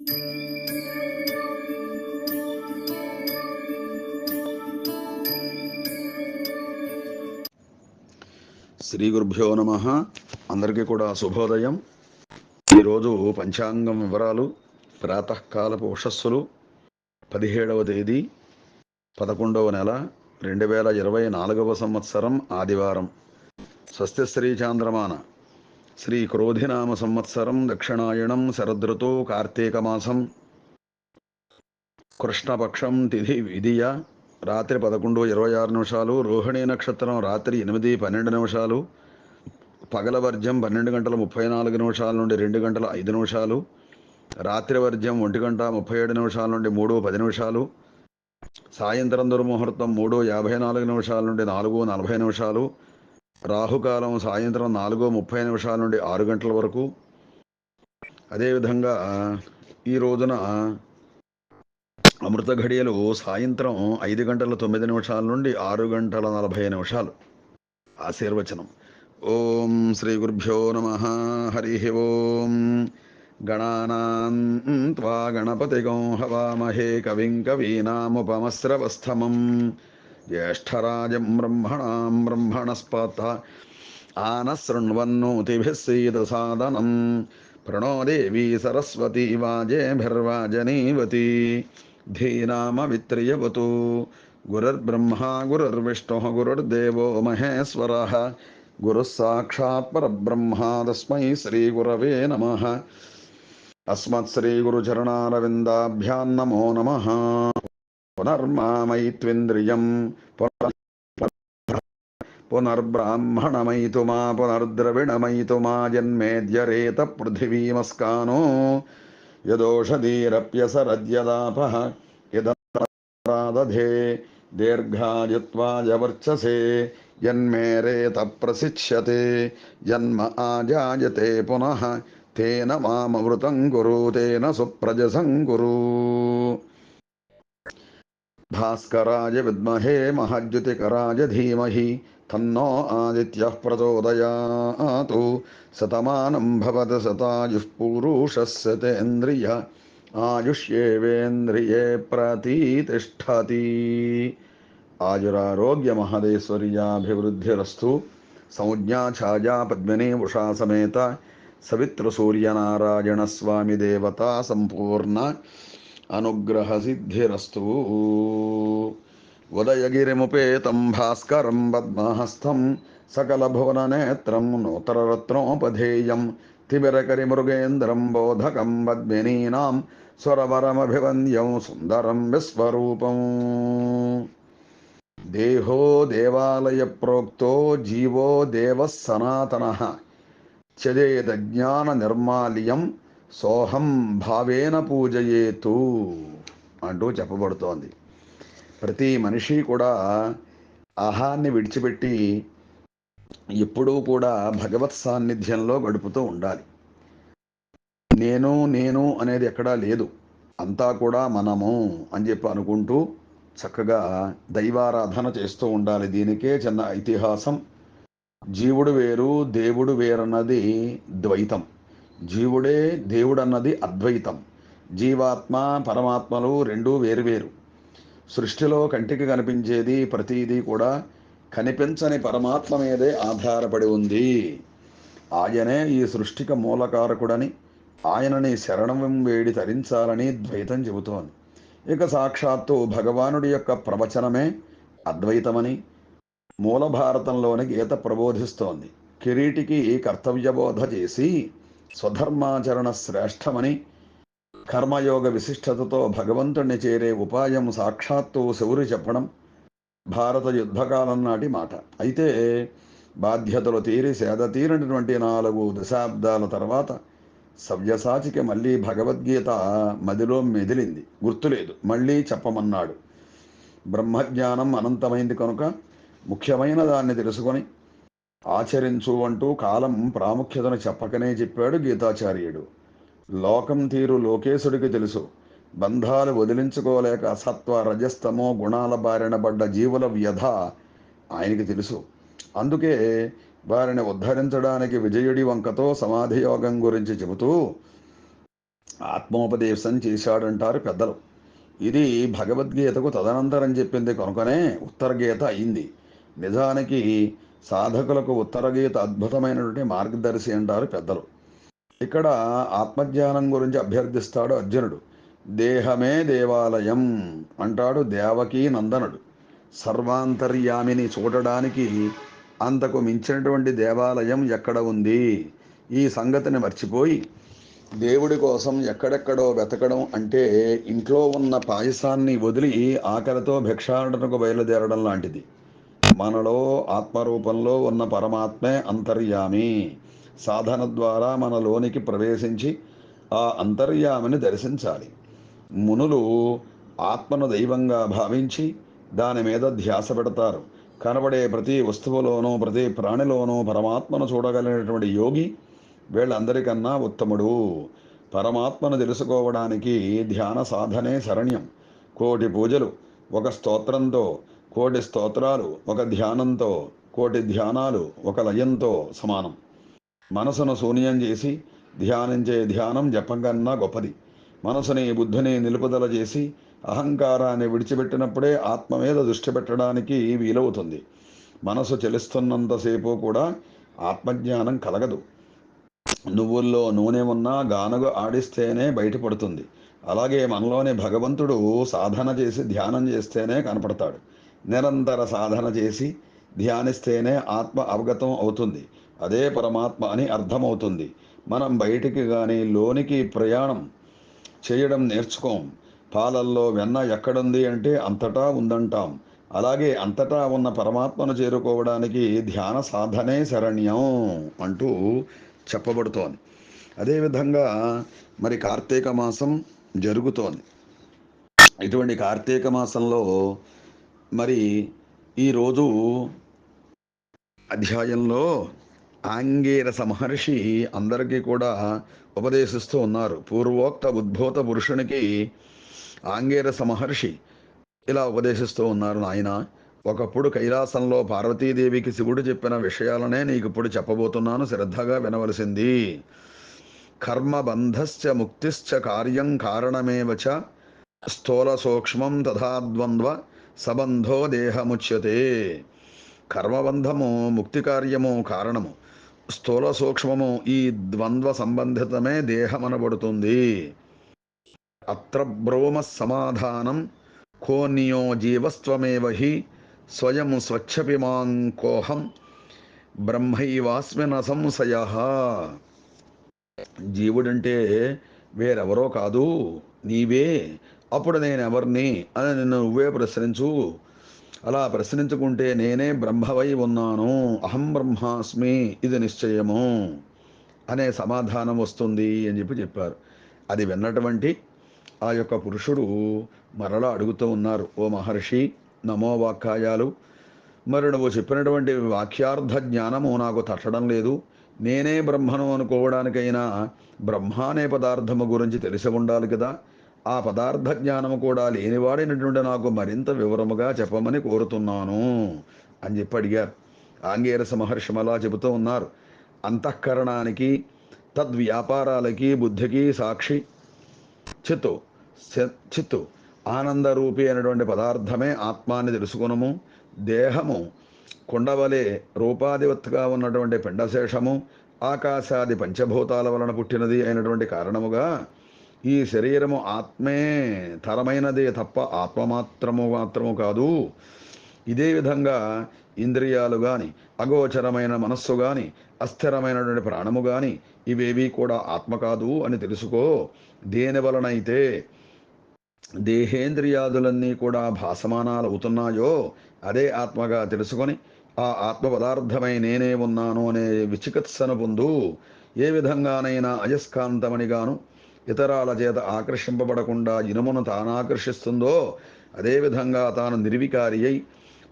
శ్రీ గురుభ్యో నమ. అందరికీ కూడా శుభోదయం. ఈరోజు పంచాంగం వివరాలు ప్రాతకాలపు ఉషస్సులు పదిహేడవ తేదీ పదకొండవ నెల రెండు వేల ఇరవై నాలుగవ సంవత్సరం ఆదివారం. స్వస్తి శ్రీ చాంద్రమాన. శ్రీ క్రోధినామ సంవత్సరం దక్షిణాయణం శరదృతు కార్తీకమాసం కృష్ణపక్షం తిథి విధియ రాత్రి పదకొండు ఇరవై ఆరు నిమిషాలు రోహిణీ నక్షత్రం రాత్రి ఎనిమిది పన్నెండు నిమిషాలు పగల పన్నెండు గంటల ముప్పై నాలుగు నిమిషాల నుండి రెండు గంటల ఐదు నిమిషాలు। రాత్రి వర్జం ఒంటి గంట ముప్పై ఏడు నిమిషాల నుండి మూడు పది నిమిషాలు। సాయంత్రం దుర్ముహూర్తం మూడు యాభై నాలుగు నిమిషాల నుండి నాలుగు నలభై నిమిషాలు। రాహుకాలం సాయంత్రం నాలుగు ముప్పై నిమిషాల నుండి ఆరు గంటల వరకు. అదేవిధంగా ఈ రోజున అమృత ఘడియలు సాయంత్రం ఐదు గంటల తొమ్మిది నిమిషాల నుండి ఆరు గంటల నలభై నిమిషాలు. ఆశీర్వచనం. ఓం శ్రీ గురుభ్యో నమ. హరి ఓం. గణానాం త్వా గణపతిగం హవామహే కవిం కవీనాముపమస్రవస్థమం ज्येष्ठराजं ब्रह्मणां ब्रह्मणस्पत आनशृण्वन्नोतिभिः सीदसादनं प्रणो देवी सरस्वती वाजेभिर्वाजनीवती धीनामवित्रियवतु गुरुर्ब्रह्मा गुरुर्विष्णुः गुरुर्देवो महेश्वरः गुरुः साक्षात् परब्रह्मा तस्मै श्रीगुरवे नमः अस्मत्श्रीगुरुचरणारविन्दाभ्यां नमो नमः పునర్మామైత్వింద్రియం పునర్బ్రాహ్మణమైతుమా పునర్ద్రవిణమైతుమా జన్మేద్యరేత పృథివీమస్కానో. యదోషధీరప్యసరద్యదాపः యదరాధే దీర్ఘాయుత్వాయవర్చసే జన్మేరేత ప్రసిక్ష్యతే జన్మ ఆజాయతే పునః తేన మామృతం గురు తేన సుప్రజసం గురు भास्कराय विद्महे महद्युतिकराय धीमहि, तन्नो आदित्यः प्रचोदयातु। शतमानं भवत शतायुः पुरुषस्य तेन्द्रिय आयुष्येवेन्द्रिये प्रतितिष्ठति। आयुरारोग्यमहदेश्वर्याभिवृद्धिरस्तु। संज्ञा छाया पद्मिनी उषा समेत सवित्रसूर्यनारायणस्वामि देवता सम्पूर्ण। अनुग्रहसिद्धिरस्तु। वदयगिरिमुपेतं भास्करं पद्माहस्थं सकलभुवननेत्रं नूतररत्नोपधेयं तिबिरकरिमृगेन्द्रं बोधकं पद्मिनीनां स्वरवरमभिवन्द्यं सुन्दरं विश्वरूपम्। देहो देवालयप्रोक्तो जीवो देवः सनातनः। त्यजेदज्ञाननिर्माल्यं సోహం భావేన పూజయేతు అంటూ చెప్పబడుతోంది. ప్రతి మనిషి కూడా ఆహాన్ని విడిచిపెట్టి ఎప్పుడూ కూడా భగవత్ సాన్నిధ్యంలో గడుపుతూ ఉండాలి. నేను నేను అనేది ఎక్కడా లేదు. అంతా కూడా మనము అని చెప్పి అనుకుంటూ చక్కగా దైవారాధన చేస్తూ ఉండాలి. దీనికే చిన్న ఇతిహాసం. జీవుడు వేరు దేవుడు వేరన్నది ద్వైతం. జీవుడే దేవుడన్నది అద్వైతం. జీవాత్మ పరమాత్మలు రెండూ వేరువేరు సృష్టిలో కంటికి కనిపించేది ప్రతిదీ కూడా కనిపించని పరమాత్మ మీదే ఆధారపడి ఉంది. ఆయనే ఈ సృష్టికి మూలకారకుడని ఆయనని శరణం వేడి తరించాలని ద్వైతం చెబుతోంది. ఇక సాక్షాత్తు భగవానుడి యొక్క ప్రవచనమే అద్వైతమని మూల భారతంలోని గీత ప్రబోధిస్తోంది. కిరీటికి కర్తవ్యబోధ చేసి స్వధర్మాచరణ శ్రేష్టమని కర్మయోగ విశిష్టతతో భగవంతుణ్ణి చేరే ఉపాయం సాక్షాత్తు శౌరి చెప్పడం భారత యుద్ధకాలం నాటి మాట. అయితే బాధ్యతలు తీరి సేద తీరినటువంటి నాలుగు దశాబ్దాల తర్వాత సవ్యసాచికి మళ్ళీ భగవద్గీత మదిలో మెదిలింది. గుర్తులేదు. మళ్ళీ చెప్పమన్నాడు. బ్రహ్మజ్ఞానం అనంతమైంది కనుక ముఖ్యమైన దాన్ని తెలుసుకొని ఆచరించు అంటూ కాలం ప్రాముఖ్యతను చెప్పకనే చెప్పాడు గీతాచార్యుడు. లోకం తీరు లోకేశుడికి తెలుసు. బంధాలు వదిలించుకోలేక సత్వ రజస్తమో గుణాల బారిన పడ్డ జీవుల వ్యధ ఆయనకి తెలుసు. అందుకే వారిని ఉద్ధరించడానికి విజయుడి వంకతో సమాధి యోగం గురించి చెబుతూ ఆత్మోపదేశం చేశాడంటారు పెద్దలు. ఇది భగవద్గీతకు తదనంతరం చెప్పింది కనుకనే ఉత్తరగీత అయింది. నిజానికి సాధకులకు ఉత్తరగీత అద్భుతమైనటువంటి మార్గదర్శి అంటారు పెద్దలు. ఇక్కడ ఆత్మజ్ఞానం గురించి అభ్యర్థిస్తాడు అర్జునుడు. దేహమే దేవాలయం అంటాడు దేవకీ నందనుడు. సర్వాంతర్యామిని చూడడానికి అంతకు మించినటువంటి దేవాలయం ఎక్కడ ఉంది? ఈ సంగతిని మర్చిపోయి దేవుడి కోసం ఎక్కడెక్కడో వెతకడం అంటే ఇంట్లో ఉన్న పాయసాన్ని వదిలి ఆకలితో భిక్షాటనకు బయలుదేరడం లాంటిది. మనలో ఆత్మరూపంలో ఉన్న పరమాత్మే అంతర్యామి. సాధన ద్వారా మనలోనికి ప్రవేశించి ఆ అంతర్యామిని దర్శించాలి. మునులు ఆత్మను దైవంగా భావించి దాని మీద ధ్యాస పెడతారు. కనబడే ప్రతి వస్తువులోనూ ప్రతి ప్రాణిలోనూ పరమాత్మను చూడగలిగినటువంటి యోగి వీళ్ళందరికన్నా ఉత్తముడు. పరమాత్మను తెలుసుకోవడానికి ధ్యాన సాధనే శరణ్యం. కోటి పూజలు ఒక స్తోత్రంతో కోటి స్తోత్రాలు ఒక ధ్యానంతో కోటి ధ్యానాలు ఒక లయంతో సమానం. మనసును శూన్యం చేసి ధ్యానించే ధ్యానం జపం కన్నా గొప్పది. మనసుని బుద్ధిని నిలుపుదల చేసి అహంకారాన్ని విడిచిపెట్టినప్పుడే ఆత్మ మీద దృష్టి పెట్టడానికి వీలవుతుంది. మనసు చెలుస్తున్నంతసేపు కూడా ఆత్మజ్ఞానం కలగదు. నువ్వుల్లో నూనె ఉన్నా గానుగ ఆడిస్తేనే బయటపడుతుంది. అలాగే మనలోని భగవంతుడు సాధన చేసి ధ్యానం చేస్తేనే కనపడతాడు. నిరంతర సాధన చేసి ధ్యానిస్తేనే ఆత్మ అవగతం అవుతుంది. అదే పరమాత్మ అని అర్థమవుతుంది. మనం బయటికి కానీ లోనికి ప్రయాణం చేయడం నేర్చుకోం. పాలల్లో వెన్న ఎక్కడుంది అంటే అంతటా ఉందంటాం. అలాగే అంతటా ఉన్న పరమాత్మను చేరుకోవడానికి ధ్యాన సాధనే శరణ్యం అంటూ చెప్పబడుతోంది. అదేవిధంగా మరి కార్తీక మాసం జరుగుతోంది. ఇటువంటి కార్తీక మాసంలో మరి ఈరోజు అధ్యాయంలో ఆంగేరస మహర్షి అందరికీ కూడా ఉపదేశిస్తూ ఉన్నారు. పూర్వోక్త ఉద్భూత పురుషునికి ఆంగేరస మహర్షి ఇలా ఉపదేశిస్తూ ఉన్నారు నాయన ఒకప్పుడు కైలాసంలో పార్వతీదేవికి శివుడు చెప్పిన విషయాలనే నీకు ఇప్పుడు చెప్పబోతున్నాను. శ్రద్ధగా వినవలసింది. కర్మబంధశ్చ ముక్తిశ్చ కార్యం కారణమేవచ స్థూల సూక్ష్మం తథాద్వంద్వ సబంధో దేహముచ్యతే. కర్మబంధము ముక్తి కార్యము కారణము. స్థూల సూక్ష్మము ఈ ద్వంద్వ సంబంధితమే దేహమనబడుతుంది. అత్ర బ్రోమ సమాధానం కోన్యో జీవస్త్వమేవ హి స్వయం స్వచ్ఛపిమాంకోహం బ్రహ్మైవాస్మిన సంశయ. జీవుడంటే వేరెవరో కాదు నీవే అప్పుడు నేను ఎవరిని అని నిన్ను నువ్వే ప్రశ్నించు. అలా ప్రశ్నించుకుంటే నేనే బ్రహ్మవై ఉన్నాను. అహం బ్రహ్మాస్మి. ఇది నిశ్చయము. అనే సమాధానం వస్తుంది అని చెప్పి చెప్పారు. అది విన్నటువంటి ఆ యొక్క పురుషుడు మరలా అడుగుతూ ఉన్నారు. ఓ మహర్షి నమో వాక్కాయాలు. మరి నువ్వు చెప్పినటువంటి వాక్యార్థ జ్ఞానము నాకు తట్టడం లేదు. నేనే బ్రహ్మను అనుకోవడానికైనా బ్రహ్మ అనే పదార్థము గురించి తెలిసి ఉండాలి కదా. ఆ పదార్థ జ్ఞానము కూడా లేనివాడైనటువంటి నాకు మరింత వివరముగా చెప్పమని కోరుతున్నాను అని చెప్పి అడిగారు. ఆంగేరస మహర్షి అలా చెబుతూ ఉన్నారు అంతఃకరణానికి తద్వ్యాపారాలకి బుద్ధికి సాక్షి. చిత్తు చిత్తు ఆనందరూపి అయినటువంటి పదార్థమే ఆత్మాన్ని తెలుసుకునము. దేహము కుండవలే రూపాధివత్తుగా ఉన్నటువంటి పిండశేషము ఆకాశాది పంచభూతాల వలన పుట్టినది అయినటువంటి కారణముగా ఈ శరీరము ఆత్మే తరమైనదే తప్ప ఆత్మ మాత్రము మాత్రము కాదు. ఇదే విధంగా ఇంద్రియాలు కానీ అగోచరమైన మనస్సు కానీ అస్థిరమైనటువంటి ప్రాణము కానీ ఇవేవి కూడా ఆత్మ కాదు అని తెలుసుకో. దేని వలనైతే దేహేంద్రియాదులన్నీ కూడా భాసమానాలు అవుతున్నాయో అదే ఆత్మగా తెలుసుకొని ఆ ఆత్మ పదార్థమై నేనే ఉన్నాను అనే విచికిత్సను పొందు. ఏ విధంగానైనా అయస్కాంతమణిగాను ఇతరాల చేత ఆకర్షింపబడకుండా ఇనుమును తాను ఆకర్షిస్తుందో అదేవిధంగా తాను నిర్వికారి అయి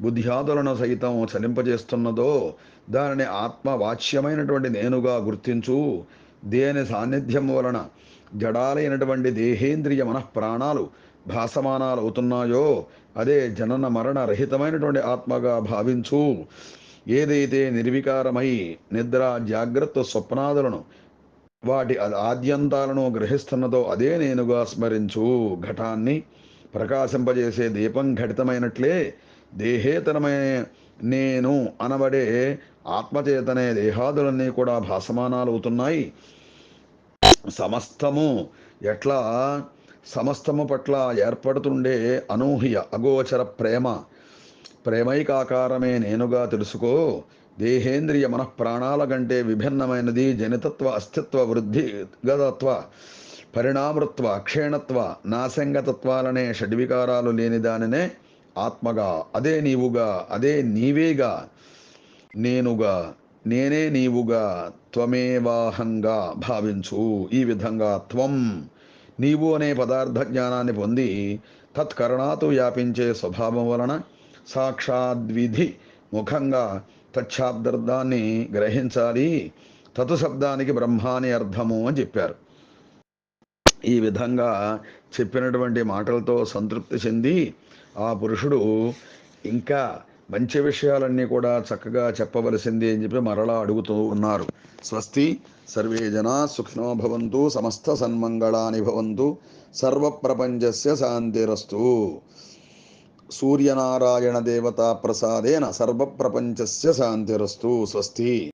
బుద్ధ్యాదులను సైతం చలింపజేస్తున్నదో దానిని ఆత్మవాచ్యమైనటువంటి నేనుగా గుర్తించు. దేని సాన్నిధ్యం వలన జడాలైనటువంటి దేహేంద్రియ మనఃప్రాణాలు భాసమానాలు అవుతున్నాయో అదే జనన మరణ రహితమైనటువంటి ఆత్మగా భావించు. ఏదైతే నిర్వికారమై నిద్ర జాగ్రత్త స్వప్నాదులను వాటి ఆద్యంతాలను గ్రహిస్తున్నదో అదే నేనుగా స్మరించు. ఘటాన్ని ప్రకాశింపజేసే దీపం ఘటితమైనట్లే దేహేతరమైన నేను అనబడే ఆత్మచేతనే దేహాదులన్నీ కూడా భాసమానాలవుతున్నాయి. సమస్తము ఎట్లా? సమస్తము పట్ల ఏర్పడుతుండే అనూహ్య అగోచర ప్రేమ. ప్రేమైకాకారమే నేనుగా తెలుసుకో. దేహేంద్రియ మనఃప్రాణాల కంటే విభిన్నమైనది జనితత్వ అస్తిత్వ వృద్ధి గతత్వ పరిణామృత్వ క్షీణత్వ నాశంగతత్వాలనే షడ్వికారాలు లేని దానినే ఆత్మగా అదే నీవుగా అదే నీవేగా నేనుగా నేనే నీవుగా త్వమేవాహంగా భావించు. ఈ విధంగా త్వం నీవు అనే పదార్థ జ్ఞానాన్ని పొంది తత్కరణాతు వ్యాపించే స్వభావం వలన సాక్షాద్విధి ముఖంగా తచ్చాబ్దార్థాన్ని గ్రహించాలి. తతు శబ్దానికి బ్రహ్మాని అర్థము అని చెప్పారు. ఈ విధంగా చెప్పినటువంటి మాటలతో సంతృప్తి చెంది ఆ పురుషుడు ఇంకా మంచి విషయాలన్నీ కూడా చక్కగా చెప్పవలసింది అని చెప్పి మరలా అడుగుతూ ఉన్నారు. స్వస్తి సర్వే జనా సుఖినో భవంతు సమస్త సన్మంగళాని భవంతు సర్వప్రపంచస్య శాంతిరస్తు. సూర్యనారాయణ దేవతా ప్రసాదేన సర్వప్రపంచస్య శాంతిరస్తు స్వస్తి